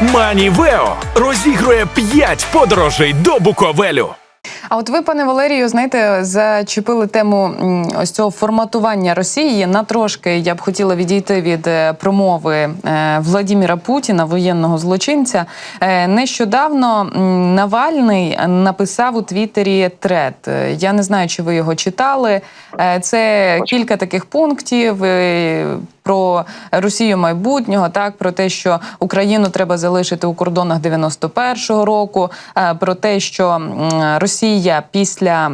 Манівео розігрує 5 подорожей до Буковелю. А от ви, пане Валерію, знаєте, зачепили тему ось цього форматування Росії на трошки. Я б хотіла відійти від е, промови е, Владіміра Путіна, воєнного злочинця. Е, Нещодавно Навальний написав у Твіттері трет. Я не знаю, чи ви його читали. Це кілька таких пунктів. Про Росію майбутнього, так про те, що Україну треба залишити у кордонах 91-го року, е, про те, що Росія після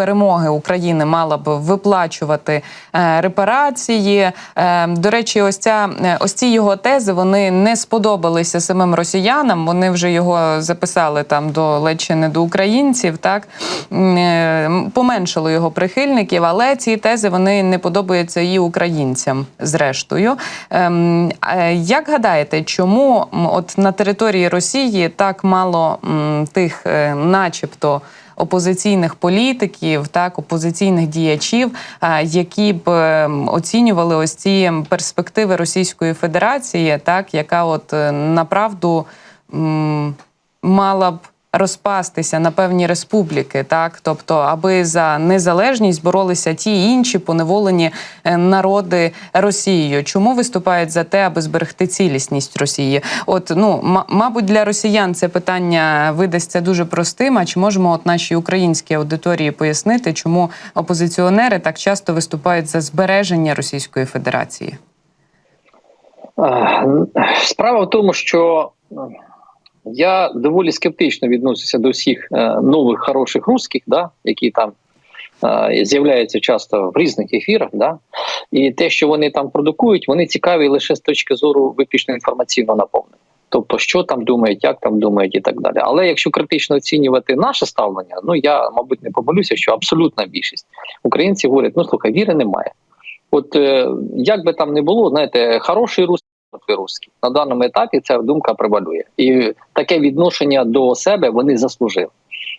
перемоги України мала б виплачувати е, репарації. Е, До речі, ось ця ось ці його тези вони не сподобалися самим росіянам. Вони вже його записали там до ледь чи не до українців. Так поменшало його прихильників, але ці тези вони не подобаються і українцям. Зрештою, Ем, як гадаєте, чому от на території Росії так мало тих, е, начебто, опозиційних політиків, так опозиційних діячів, е, які б е, оцінювали ось ці перспективи Російської Федерації, так яка от направду мала б розпастися на певні республіки, так тобто, аби за незалежність боролися ті інші поневолені е, народи Росією. Чому виступають за те, аби зберегти цілісність Росії? От ну ма- мабуть, для росіян це питання видасться дуже простим. А чи можемо от нашій українській аудиторії пояснити, чому опозиціонери так часто виступають за збереження Російської Федерації? Е, Справа в тому, що я доволі скептично відносився до всіх е, нових хороших русських, да, які там е, з'являються часто в різних ефірах. Да, і те, що вони там продукують, вони цікаві лише з точки зору виключно інформаційного наповнення. Тобто, що там думають, як там думають, і так далі. Але якщо критично оцінювати наше ставлення, ну я мабуть не помилюся, що абсолютна більшість українців говорять: ну слухай, віри немає. От е, як би там не було, знаєте, хороший русський, русський. На даному етапі ця думка превалює. І таке відношення до себе вони заслужили.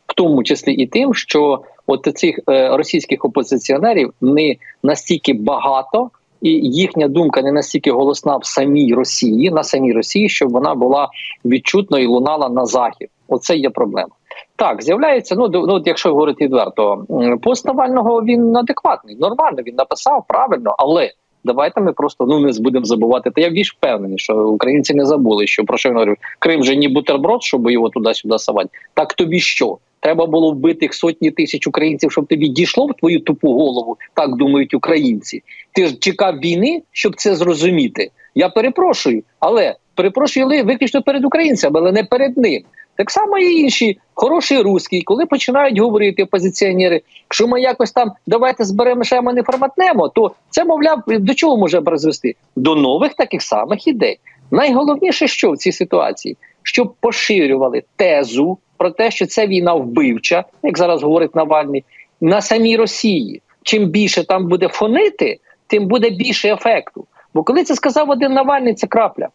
В тому числі і тим, що от цих е, російських опозиціонерів не настільки багато, і їхня думка не настільки голосна в самій Росії, на самій Росії, щоб вона була відчутно і лунала на захід. Оце є проблема. Так, з'являється. Ну, ну якщо говорити відверто, пост Навального він адекватний, нормально він написав правильно, але давайте ми просто ну не будемо забувати. Та я більш впевнений, що українці не забули, що про що я говорю, Крим же ні бутерброд, щоб його туди-сюди савати. Так тобі що? Треба було вбити сотні тисяч українців, щоб тобі дійшло в твою тупу голову. Так думають українці. Ти ж чекав війни, щоб це зрозуміти. Я перепрошую, але перепрошую виключно перед українцями, але не перед ним. Так само і інші хороші русські, коли починають говорити опозиціонери, що ми якось там давайте зберемо ще ми не форматнемо, то це мовляв до чого може призвести? До нових таких самих ідей. Найголовніше, що в цій ситуації, щоб поширювали тезу про те, що це війна вбивча, як зараз говорить Навальний, на самій Росії. Чим більше там буде фонити, тим буде більше ефекту. Бо коли це сказав один Навальний, це крапля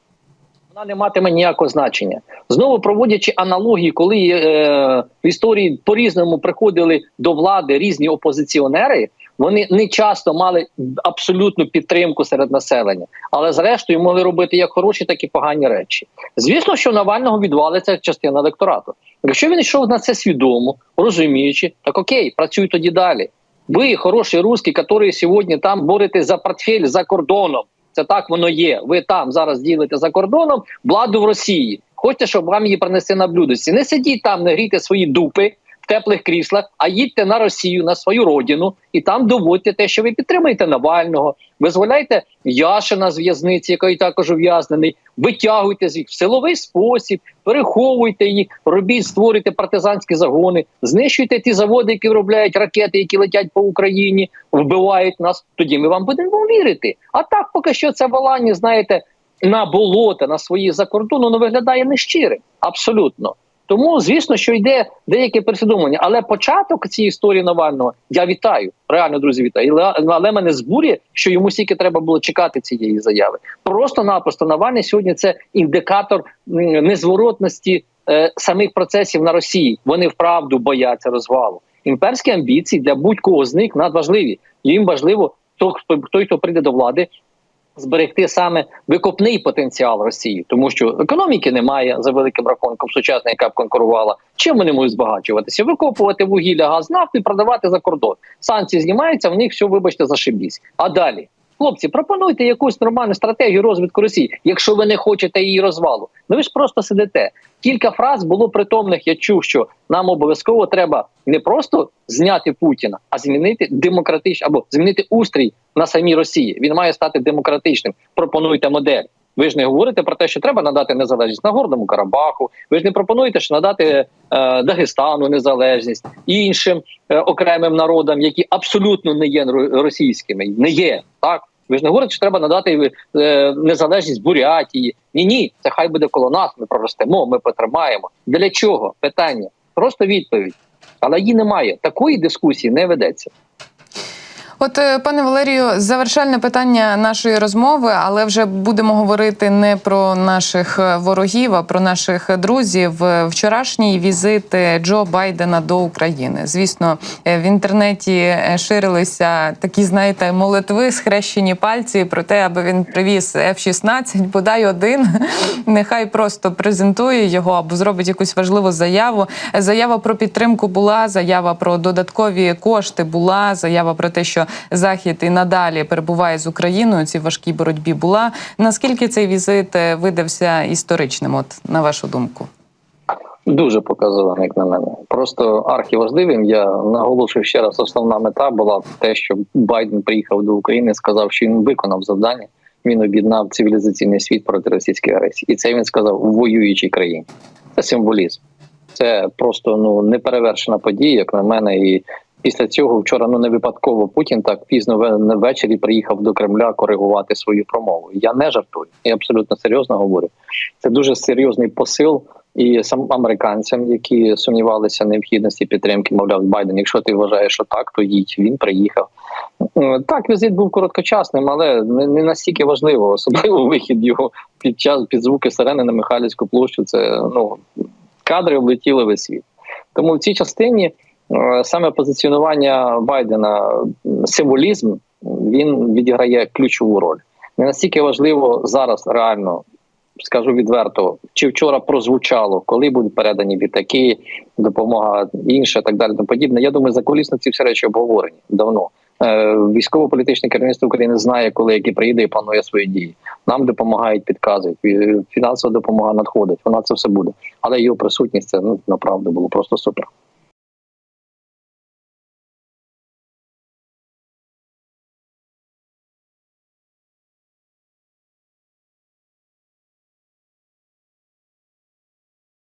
вона не матиме ніякого значення. Знову проводячи аналогії, коли е, в історії по-різному приходили до влади різні опозиціонери, вони не часто мали абсолютну підтримку серед населення, але зрештою могли робити як хороші, так і погані речі. Звісно, що Навального відвалиться частина електорату. Якщо він йшов на це свідомо, розуміючи, так окей, працюй тоді далі. Ви хороші русські, які сьогодні там боретесь за портфель за кордоном. Це так воно є. Ви там зараз ділите за кордоном владу в Росії. Хочете, щоб вам її принесли на блюдості. Не сидіть там, не грійте свої дупи теплих кріслах, а їдьте на Росію, на свою родину, і там доводьте те, що ви підтримуєте Навального, визволяйте Яшина з в'язниці, який також ув'язнений, витягуйте з їх в силовий спосіб, переховуйте їх, робіть, створюйте партизанські загони, знищуйте ті заводи, які виробляють ракети, які летять по Україні, вбивають нас. Тоді ми вам будемо вірити. А так, поки що це волання, знаєте, на болота, на свої закордону, ну виглядає нещирим. Абсолютно. Тому, звісно, що йде деяке пересвідомлення. Але початок цієї історії Навального я вітаю. Реально, друзі, вітаю. Але- мене збурює, що йому стільки треба було чекати цієї заяви. Просто-напросто Навальний сьогодні це індикатор незворотності е, самих процесів на Росії. Вони вправду бояться розвалу. Імперські амбіції для будь-кого з них надважливі. Їм важливо, хто той, хто прийде до влади, зберегти саме викопний потенціал Росії, тому що економіки немає за великим рахунком сучасна, яка б конкурувала. Чим вони можуть збагачуватися? Викопувати вугілля, газ, нафту і продавати за кордон. Санкції знімаються, в них все, вибачте, зашибісь. А далі. Хлопці, пропонуйте якусь нормальну стратегію розвитку Росії, якщо ви не хочете її розвалу. Ну ви ж просто сидите. Кілька фраз було притомних. Я чув, що нам обов'язково треба не просто зняти Путіна, а змінити демократичний або змінити устрій на самій Росії. Він має стати демократичним. Пропонуйте модель. Ви ж не говорите про те, що треба надати незалежність Нагорному Карабаху. Ви ж не пропонуєте, що надати е, Дагестану незалежність іншим е, окремим народам, які абсолютно не є ро- російськими, не є так. Ви ж не говорите, що треба надати е, незалежність Бурятії. Ні, ні, це хай буде коло нас. Ми проростемо, ми потримаємо. Для чого? Питання. Просто відповідь. Але її немає. Такої дискусії не ведеться. От, е, пане Валерію, завершальне питання нашої розмови, але вже будемо говорити не про наших е, ворогів, а про наших друзів. Е, Вчорашній візит Джо Байдена до України. Звісно, в інтернеті ширилися такі, знаєте, молитви, схрещені пальці про те, аби він привіз F-16, бодай один. Нехай просто презентує його або зробить якусь важливу заяву. Заява про підтримку була, заява про додаткові кошти була, заява про те, що Захід і надалі перебуває з Україною цій важкій боротьбі була. Наскільки цей візит е, видався історичним, от на вашу думку? Дуже показовим, як на мене. Просто архіважливим. Я наголошую ще раз, основна мета була те, що Байден приїхав до України, сказав, що він виконав завдання. Він об'єднав цивілізаційний світ проти російської агресії, і це він сказав у воюючій країні. Це символізм. Це просто ну неперевершена подія, як на мене. І після цього вчора ну не випадково Путін так пізно ввечері приїхав до Кремля коригувати свою промову. Я не жартую, я абсолютно серйозно говорю. Це дуже серйозний посил і сам американцям, які сумнівалися в необхідності підтримки, мовляв, Байден, якщо ти вважаєш, що так, то їдь. Він приїхав. Е, Так, візит був короткочасним, але не, настільки важливо, особливо вихід його під час під звуки сирени на Михайлівську площу. Це ну кадри облетіли весь світ. Тому в цій частині саме позиціонування Байдена, символізм, він відіграє ключову роль. Не настільки важливо зараз реально скажу відверто, чи вчора прозвучало, коли будуть передані літаки, допомога інша, так далі, тому подібне. Я думаю, за колісно ці всі речі обговорені давно. Е, Військово-політичне керівництво України знає, коли який приїде і планує свої дії. Нам допомагають, підказують. Фінансова допомога надходить. Вона це все буде. Але його присутність це ну направду було просто супер.